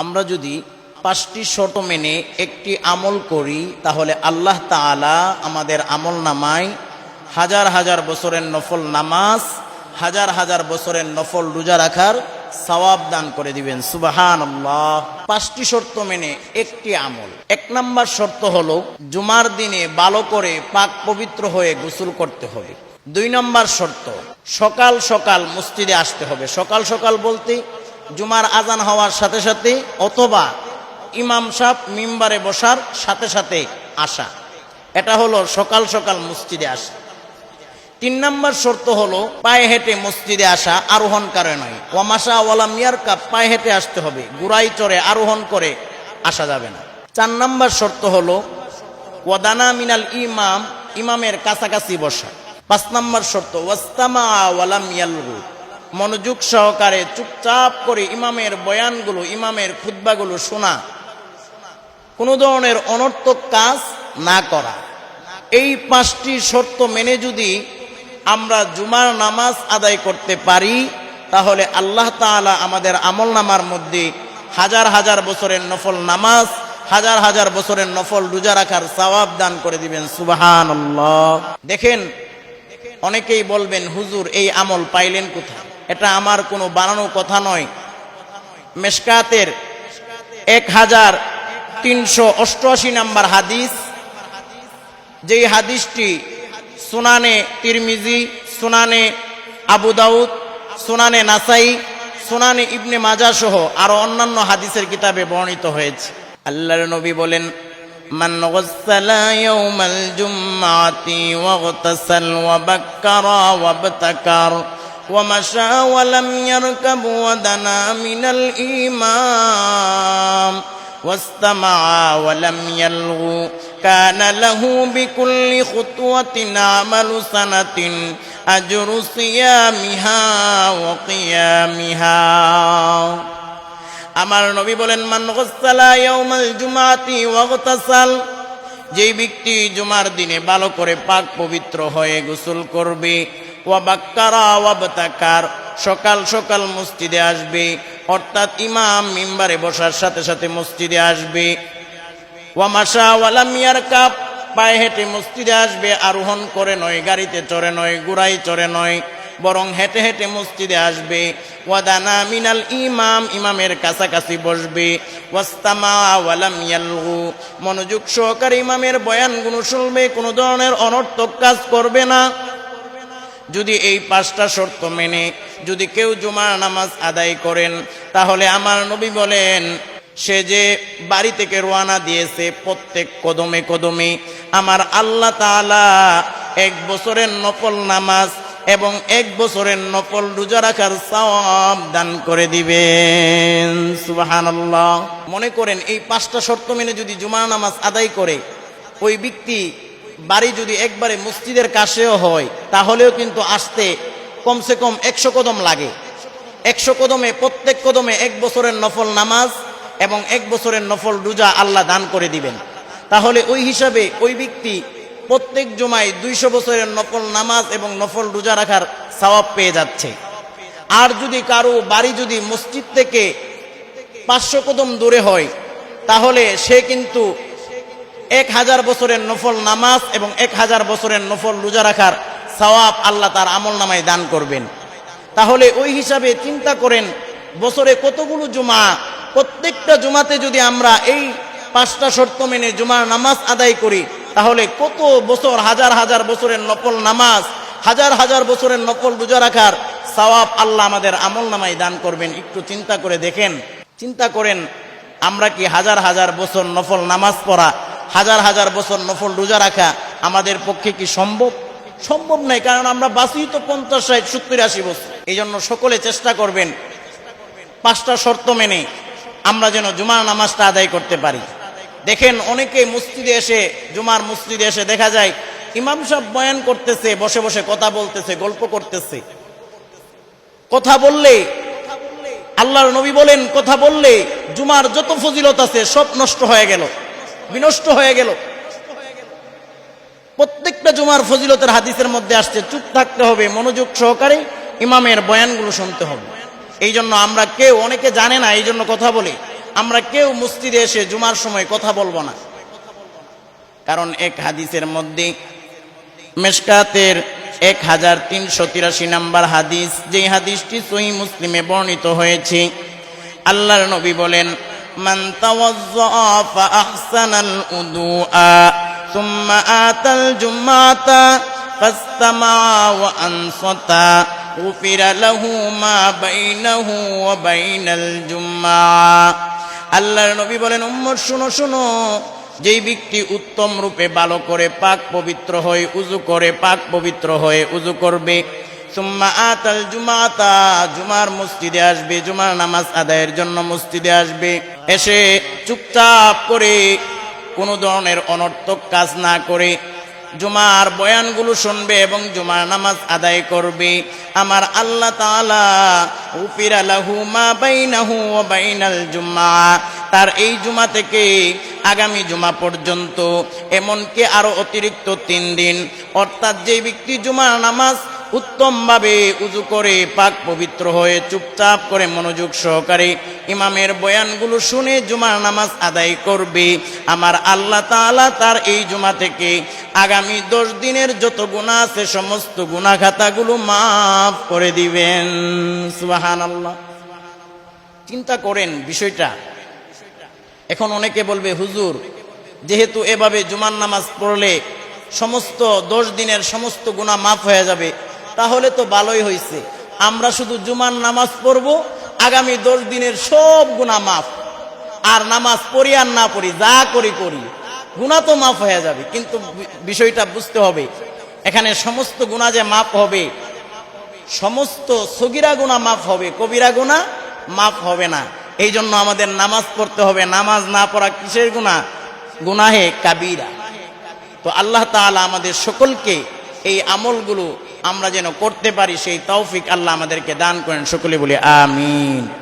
আমরা যদি পাঁচটি শর্ত মেনে একটি আমল করি, তাহলে আল্লাহ তাআলা আমাদের আমল নামায় হাজার হাজার বছরের নফল নামাজ, হাজার হাজার বছরের নফল রোজা রাখার সওয়াব দান করে দিবেন। সুবাহান আল্লাহ পাঁচটি শর্ত মেনে একটি আমল। এক নম্বর শর্ত হলো জুমার দিনে ভালো করে পাক পবিত্র হয়ে গোসল করতে হবে দুই নম্বর শর্ত, সকাল সকাল মসজিদে আসতে হবে। সকাল সকাল বলতে জুমার আজান হওয়ার সাথে সাথে অথবা ইমাম সাহ মিম্বারে বসার সাথে সাথে আসা। এটা হলো সকাল সকাল মসজিদে আসা। তিন নম্বর শর্ত হলো পায়ে হেঁটে মসজিদে আসা আরোহণ করে নয়। ওয়ামাশা ওয়ালা মিয়ার কাপ পায়ে হেঁটে আসতে হবে। গুড়াই চড়ে আরোহণ করে আসা যাবে না। চার নম্বর শর্ত হলো ওয়াদানা মিনাল ইমাম, ইমামের কাছাকাছি বসা। পাঁচ নম্বর শর্ত, ওয়াস্তামা ওয়ালাম ইয়ালগু। মনোযোগ সহকারে চুপচাপ করে ইমামের বয়ানগুলো, ইমামের খুদ্বাগুলো শোনা। কোনো ধরনের অনর্থক কাজ না করা। এই পাঁচটি শর্ত মেনে যদি আমরা জুমার নামাজ আদায় করতে পারি, তাহলে আল্লাহ তাআলা আমাদের আমল নামার মধ্যে হাজার হাজার বছরের নফল নামাজ, হাজার হাজার বছরের নফল রোজা রাখার সওয়াব দান করে দিবেন। সুবাহান দেখেন, অনেকেই বলবেন, হুজুর, এই আমল পাইলেন কোথায়? এটা আমার কোনো বানানো কথা নয় মেশকাতের এক হাজার তিনশো অষ্টআশি নাম্বার হাদিস যেই হাদিসটি সুনানে তিরমিজি সুনানে আবু দাউদ সুনানে নাসাই সুনানে ইবনে মাজা সহ আরো অন্যান্য হাদিসের কিতাবে বর্ণিত হয়েছে আল্লাহর নবী বলেন من غسل يوم الجمعة واغتسل وبكر وابتكر ومشى ولم يركب ودنا من الإمام واستمع ولم يلغو كان له بكل خطوة عمل سنة أجر صيامها وقيامها আমার নবী বলেন মান গসালা ইয়াউমাল জুমাতি ওয়াগতাসাল যেই ব্যক্তি জুমার দিনে ভালো করে পাক পবিত্র হয়ে গোসল করবে ওয়া বাক্কারা ওয়াবতাকার সকাল সকাল মসজিদে আসবে। অর্থাৎ ইমাম মিম্বারে বসার সাথে সাথে মসজিদে আসবে। ওয়ামাশা ওয়ালাম ইয়ারকাব, পায়ে হেঁটে মসজিদে আসবে। আরোহণ করে নয়, গাড়িতে চড়ে নয় গুড়াই চড়ে নয়, বরং হেঁটে হেঁটে মসজিদে আসবে। ওয়াদানা মিনাল ইমাম, ইমামের কাছাকাছি বসবে। ওয়াস্তামা মনোযোগ সহকারে ইমামের বয়ানগুলো শুনবে। কোনো ধরনের অনর্থক কাজ করবে না। যদি এই পাঁচটা শর্ত মেনে যদি কেউ জুমার নামাজ আদায় করেন, তাহলে আমার নবী বলেন, সে যে বাড়ি থেকে রোয়ানা দিয়েছে প্রত্যেক কদমে কদমে, আমার আল্লাহ তাআলা এক বছরের নফল নামাজ এবং এক বছরের নফল রোজা রাখার সওয়াব দান করে দিবেন। সুবহানাল্লাহ। মনে করেন এই পাঁচটা শর্ত মেনে যদি জুমার নামাজ আদায় করে, ওই ব্যক্তি বাড়ি যদি একবারে মসজিদের কাছেও হয়, তাহলেও কিন্তু আসতে কমসে কম একশো কদম লাগে। একশো কদমে, প্রত্যেক কদমে এক বছরের নফল নামাজ এবং এক বছরের নফল রোজা আল্লাহ দান করে দিবেন। তাহলে ওই হিসাবে ওই ব্যক্তি প্রত্যেক জমায় দুইশো বছরের নফল নামাজ এবং নফল রোজা রাখার সওয়াব পেয়ে যাচ্ছে। আর যদি কারও বাড়ি যদি মসজিদ থেকে পাঁচশো কদম দূরে হয়, তাহলে সে কিন্তু এক হাজার বছরের নফল নামাজ এবং এক হাজার বছরের নফল রোজা রাখার সওয়াব আল্লাহ তার আমল নামায় দান করবেন। তাহলে ওই হিসাবে চিন্তা করেন, বছরে কতগুলো জুমা? প্রত্যেকটা জুমাতে যদি আমরা এই পাঁচটা শর্ত মেনে জুমার নামাজ আদায় করি, তাহলে কত বছর, হাজার হাজার বছরের নফল নামাজ, হাজার হাজার বছরের নকল রোজা রাখার সওয়াব আল্লাহ আমাদের আমল নামায় দান করবেন। একটু চিন্তা করে দেখেন, চিন্তা করেন, আমরা কি হাজার হাজার বছর নফল নামাজ পড়া হাজার হাজার বছর নফল রোজা রাখা আমাদের পক্ষে কি সম্ভব? সম্ভব নয় কারণ আমরা বাঁচি তো পঞ্চাশ, ষাট, সত্তর, আশি বছর। এই জন্য সকলে চেষ্টা করবেন, পাঁচটা শর্ত মেনে আমরা যেন জুমার নামাজটা আদায় করতে পারি। দেখেন অনেকে মসজিদে এসে, জুমার মসজিদে এসে দেখা যায়, ইমাম সাহেব বয়ান করতেছে, বসে বসে কথা বলতেছে, গল্প করতেছে। কথা বললে, আল্লাহর নবী বলেন, কথা বললে জুমার যত ফজিলত আছে সব নষ্ট হয়ে গেল। বিনষ্ট হয়ে গেল। প্রত্যেকটা জুমার ফজিলতের হাদিসের মধ্যে আসছে, চুপ থাকতে হবে, মনোযোগ সহকারে ইমামের বয়ানগুলো শুনতে হবে। এই জন্য আমরা কেউ, অনেকে জানে না এই জন্য কথা বলে, আমরা কেউ মসজিদে এসে জুমার সময় কথা বলব না। কারণ এক হাদিসের মধ্যে মেশকাতের এক হাজার তিনশো তিরাশি নাম্বার হাদিস, যেই হাদিসটি সহি মুসলিমে বর্ণিত হয়েছে, আল্লাহর নবী বলেন মান তাওয়াজ্জা ফাআহসানাল উদুআ সুম্মা আতাল জুমাতা ফাস্তামা ওয়া আনসাতা غفر له ما بينه وبين الجمعة আল্লাহর নবী বলেন উম্মত শুনো শুনো যেই ব্যক্তি উত্তম রূপে ভালো করে পাক পবিত্র হয়ে উজু করে পাক পবিত্র হয়ে উজু করবে সুম্মা আতাল জুমাতা, জুমার মসজিদে আসবে, জুমার নামাজ আদায়ের জন্য মসজিদে আসবে। এসে চুপচাপ করে কোনো ধরনের অনর্থক কাজ না করে জুমার বয়ানগুলো শুনবে এবং জুমার নামাজ আদায় করবে। আমার আল্লাহ তাআলা উফির আলাহু মা বাইনাহু ওয়া বাইনাল জুমা, তার এই জুমা থেকে আগামী জুমা পর্যন্ত, এমনকি আরও অতিরিক্ত তিন দিন, অর্থাৎ যে ব্যক্তি জুমার নামাজ উত্তমভাবে উজু করে পাক পবিত্র হয়ে চুপচাপ করে মনোযোগ সহকারে ইমামের বয়ানগুলো শুনে জুমার নামাজ আদায় করবে। আমার আল্লাহ তাআলা তার এই জুমা থেকে আগামী দশ দিনের যত গুণা আছে, সমস্ত গুণা খাতাগুলো মাফ করে দিবেন। সুবাহান আল্লাহ চিন্তা করেন বিষয়টা। এখন অনেকে বলবে, হুজুর, যেহেতু এভাবে জুমার নামাজ পড়লে সমস্ত দশ দিনের সমস্ত গুণা মাফ হয়ে যাবে তাহলে তো ভালোই হয়েছে আমরা শুধু জুমার নামাজ পড়ব, আগামী দশ দিনের সব গুণা মাফ। আর নামাজ পড়ি আর না পড়ি, যা করি করি। গুণা তো মাফ হয়ে যাবে, কিন্তু বিষয়টা বুঝতে হবে। এখানে সমস্ত গুণা যে মাফ হবে, সমস্ত সগিরা গুণা মাফ হবে, কবিরা গুণা মাফ হবে না। এই জন্য আমাদের নামাজ পড়তে হবে। নামাজ না পড়া কিসের গুণা গুনাহে কাবিরা। তো আল্লাহ তাআলা আমাদের সকলকে এই আমলগুলো আমরা যেন করতে পারি সেই তৌফিক আল্লাহ আমাদেরকে দান করেন। সকলে বলে আমিন।